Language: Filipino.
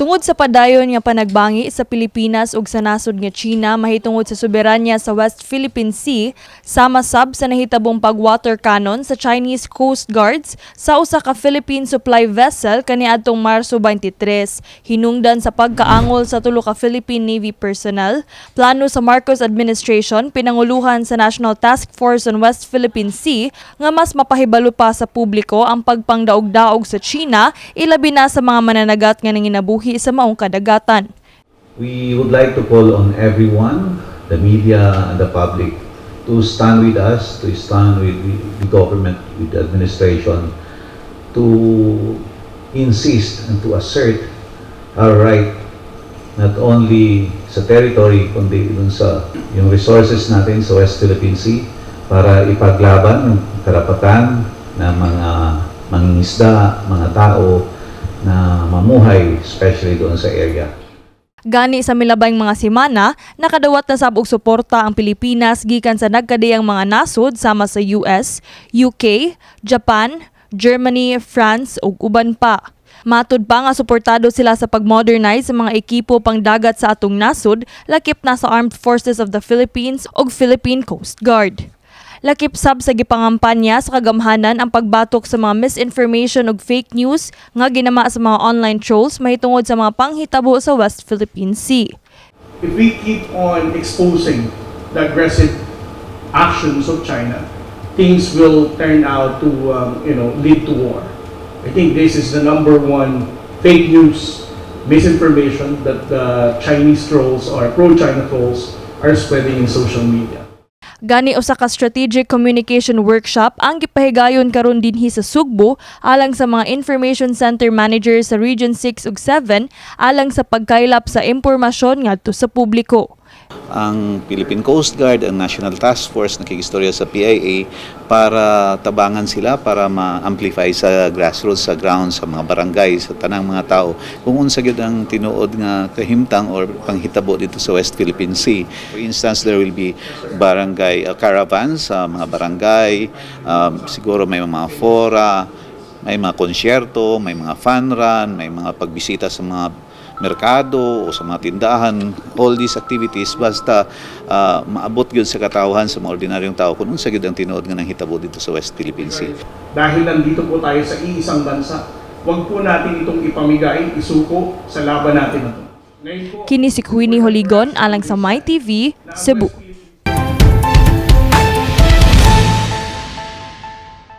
Tungod sa padayon nga panagbangi sa Pilipinas ug sa nasod nga China mahitungod sa soberanya sa West Philippine Sea, sama sab sa nahitabong pag-water cannon sa Chinese Coast Guards sa usa ka Philippine supply vessel kaniadtong Marso 23. Hinungdan sa pagkaangol sa tulo ka Philippine Navy personnel, plano sa Marcos administration pinanguluhan sa National Task Force on West Philippine Sea nga mas mapahibalo pa sa publiko ang pagpangdaog-daog sa China ilabi na sa mga mananagat nga nanginabuhi sa maong kadagatan. We would like to call on everyone, the media and the public, to stand with us, to stand with the government, with the administration, to insist and to assert our right not only sa territory, kundi dun sa yung resources natin sa West Philippine Sea para ipaglaban yung karapatan ng mga mangingisda, mga tao na mamuhay, especially doon sa area. Gani sa milabayng mga semana, nakadawat na sab og suporta ang Pilipinas gikan sa nagkadiyang mga nasod sama sa US, UK, Japan, Germany, France ug uban pa. Matud pa nga suportado sila sa pag-modernize sa mga ekipo pang dagat sa atong nasod, lakip na sa Armed Forces of the Philippines ug Philippine Coast Guard. Lakip sab sa gipangampanya sa kagamhanan ang pagbatok sa mga misinformation ug fake news nga ginama sa mga online trolls mahitungod sa mga panghitabo sa West Philippine Sea. if we keep on exposing the aggressive actions of China, things will turn out to, um, you know, lead to war. I think this is the number one fake news, misinformation that the Chinese trolls or pro-China trolls are spreading in social media. Gani usa ka strategic communication workshop ang gipahigayon karon dinhi sa Sugbo alang sa mga information center managers sa Region 6 ug 7 alang sa pagkaylap sa impormasyon ngadto sa publiko. Ang Philippine Coast Guard, ang National Task Force nakikistorya sa PIA para tabangan sila para ma-amplify sa grassroots, sa ground, sa mga barangay, sa tanang mga tao. Kung unsa gyud ang tinuod nga kahimtang or panghitabo dito sa West Philippine Sea. For instance, there will be barangay uh, caravans sa mga barangay, um, siguro may mga fora, may mga konsyerto, may mga fun run, may mga pagbisita sa mga merkado o sa mga tindahan, all these activities basta ah, maabot gyud sa katawhan sa mga ordinaryong tao kung unsa gyud ang tinuod nga nahitabo dito sa West Philippine Sea. Dahil nandito po tayo sa iisang bansa, huwag po natin itong ipamigay, isuko sa laban natin na ito. Kini si Queenie Holigon alang sa My TV, Cebu.